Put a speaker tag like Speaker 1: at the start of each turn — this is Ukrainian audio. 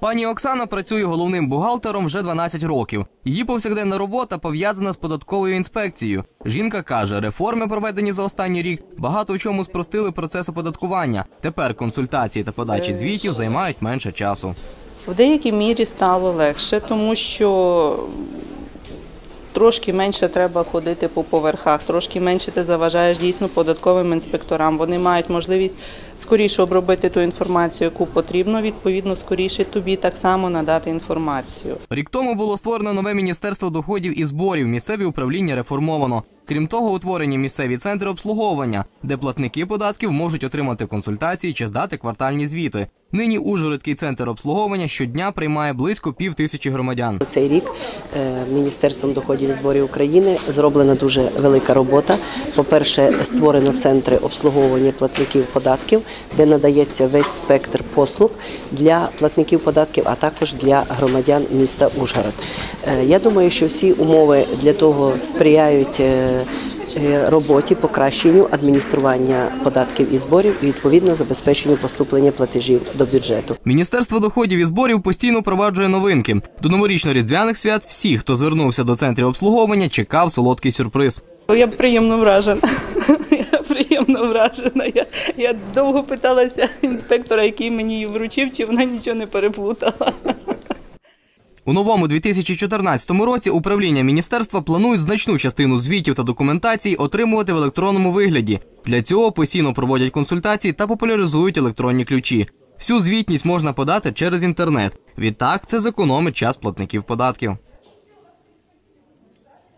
Speaker 1: Пані Оксана працює головним бухгалтером вже 12 років. Її повсякденна робота пов'язана з податковою інспекцією. Жінка каже, реформи, проведені за останній рік, багато в чому спростили процес оподаткування. Тепер консультації та подачі звітів займають менше часу.
Speaker 2: В деякій мірі стало легше, тому що трошки менше треба ходити по поверхах, трошки менше ти заважаєш дійсно податковим інспекторам. Вони мають можливість скоріше обробити ту інформацію, яку потрібно, відповідно, скоріше тобі так само надати інформацію.
Speaker 1: Рік тому було створено нове міністерство доходів і зборів. Місцеві управління реформовано. Крім того, утворені місцеві центри обслуговування, де платники податків можуть отримати консультації чи здати квартальні звіти. Нині Ужгородський центр обслуговування щодня приймає близько пів тисячі громадян.
Speaker 3: Цей рік е, Міністерством доходів і зборів України зроблена дуже велика робота. По-перше, створено центри обслуговування платників податків, де надається весь спектр послуг для платників податків, а також для громадян міста Ужгород. Е, Я думаю, що всі умови для того сприяють. Роботі покращенню адміністрування податків і зборів і відповідно забезпеченню поступлення платежів до бюджету.
Speaker 1: Міністерство доходів і зборів постійно впроваджує новинки. До новорічно-різдвяних свят всі, хто звернувся до центрів обслуговування, чекав солодкий сюрприз.
Speaker 2: Я приємно вражена. Я приємно вражена. Я, я довго питалася інспектора, який мені її вручив, чи вона нічого не переплутала.
Speaker 1: У новому 2014 році управління міністерства планують значну частину звітів та документацій отримувати в електронному вигляді. Для цього постійно проводять консультації та популяризують електронні ключі. Всю звітність можна подати через інтернет. Відтак це зекономить час платників податків.